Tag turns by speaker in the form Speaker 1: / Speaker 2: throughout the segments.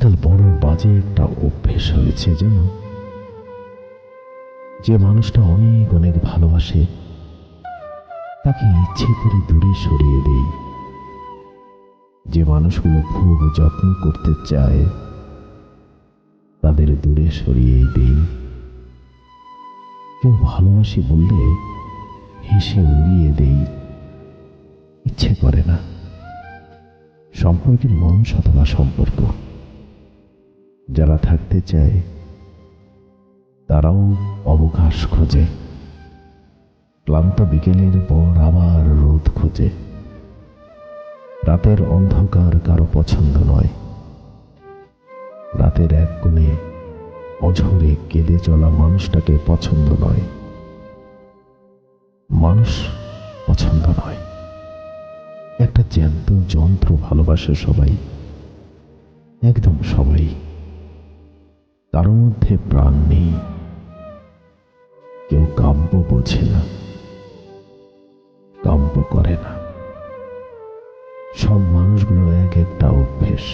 Speaker 1: আজকাল বড় বাজে একটা অভ্যেস হয়েছে, জানো? যে মানুষটা অনেক অনেক ভালোবাসে, তাকে ইচ্ছে করে দূরে সরিয়ে দেই। যে মানুষগুলো খুব যত্ন করতে চায়, তাদের দূরে সরিয়ে দেই। কেউ ভালোবাসি বললে হেসে উড়িয়ে দেই। ইচ্ছে করে না। সম্পর্কের মন শতবা সম্পর্ক। যারা থাকতে চায়, তারাও অবকাশ খোঁজে। ক্লান্ত বিকেলের পর আবার রোদ খোঁজে। রাতের অন্ধকার কারও পছন্দ নয়। রাতের এক কোণে অঝরে কেঁদে চলা মানুষটাকে পছন্দ নয়। মানুষ পছন্দ নয়। একটা জ্যান্ত যন্ত্র ভালোবাসে সবাই। একদম সবাই। কারোর মধ্যে প্রাণ নেই। কেউ কাব্য বোঝে না কাব্য করে না। সব মানুষগুলো এক একটা অভ্যেস।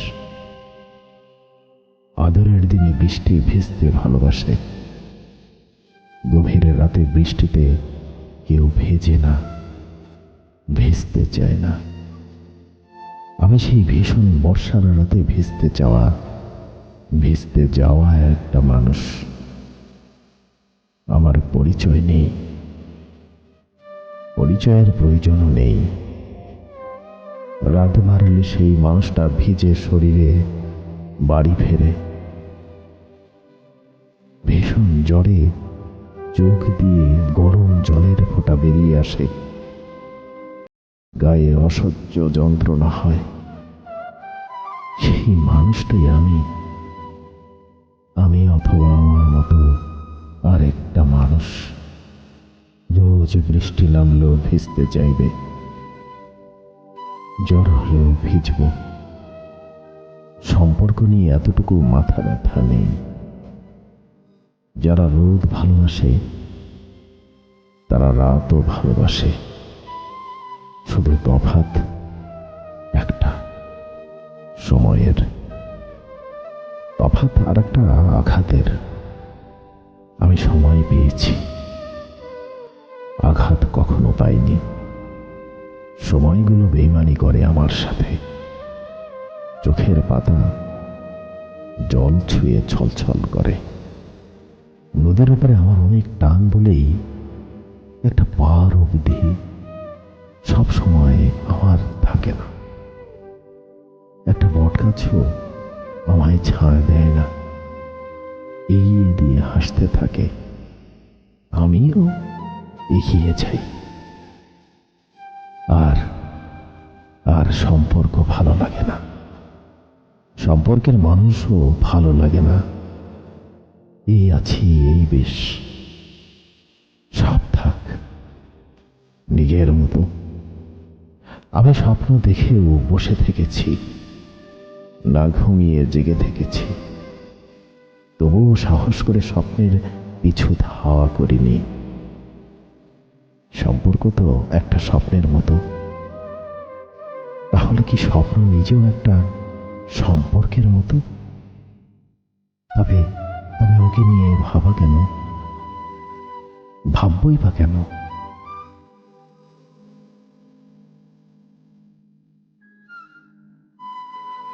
Speaker 1: আদরের দিনে বৃষ্টি ভিজতে ভালোবাসে। গভীর রাতে বৃষ্টিতে কেউ ভেজে না, ভেজতে চায় না। আমি সেই ভীষণ বর্ষার রাতে ভিজতে চাওয়া ভিজতে যাওয়া একটা মানুষ। আমার পরিচয় নেই। পরিচয়ের প্রয়োজনও নেই। রাত বাড়লে সেই মানুষটা ভিজে শরীরে বাড়ি ফেরে। ভীষণ জ্বরে চোখ দিয়ে গরম জলের ফোঁটা বেরিয়ে আসে। গায়ে অসহ্য যন্ত্রণা হয়। সেই মানুষটাই আমি। রোজ বৃষ্টি নামলেও ভিজতে চাইবে। জ্বর হলেও ভিজব। সম্পর্ক নিয়ে এতটুকু মাথা ব্যথা নেই। যারা রোদ ভালোবাসে, তারা রাতও ভালোবাসে। শুধু তফাত একটা সময়ের। তফাত আর একটা আঘাতের। আমি সময় পেয়েছি। আঘাত কখনো পাইনি। সময়গুলো বেইমানি করে আমার সাথে। চোখের পাতা জল ছুঁয়ে ছলছল করে। নদীর উপরে আমার অনেক টান বলেই একটা পার অবধি সব সময় আমার থাকে না। একটা বট গাছও আমায় ছাড় দেয় না। এগিয়ে দিয়ে হাসতে থাকে। আমিও এগিয়ে যাই। আর আর সম্পর্ক ভালো লাগে না। সম্পর্কের মানুষও ভালো লাগে না। এই আছি, এই বেশ। সব থাক, নিজের মতো। আমি স্বপ্ন দেখেও বসে থেকেছি, না ঘুমিয়ে জেগে থেকেছি। তবুও সাহস করে স্বপ্নের পিছু ধাওয়া করিনি। তো একটা স্বপ্নের মতো। তাহলে কি স্বপ্ন নিজেও একটা সম্পর্কের মতো? তবে আমি ওকে নিয়ে ভাবা কেন? ভাববই বা কেন?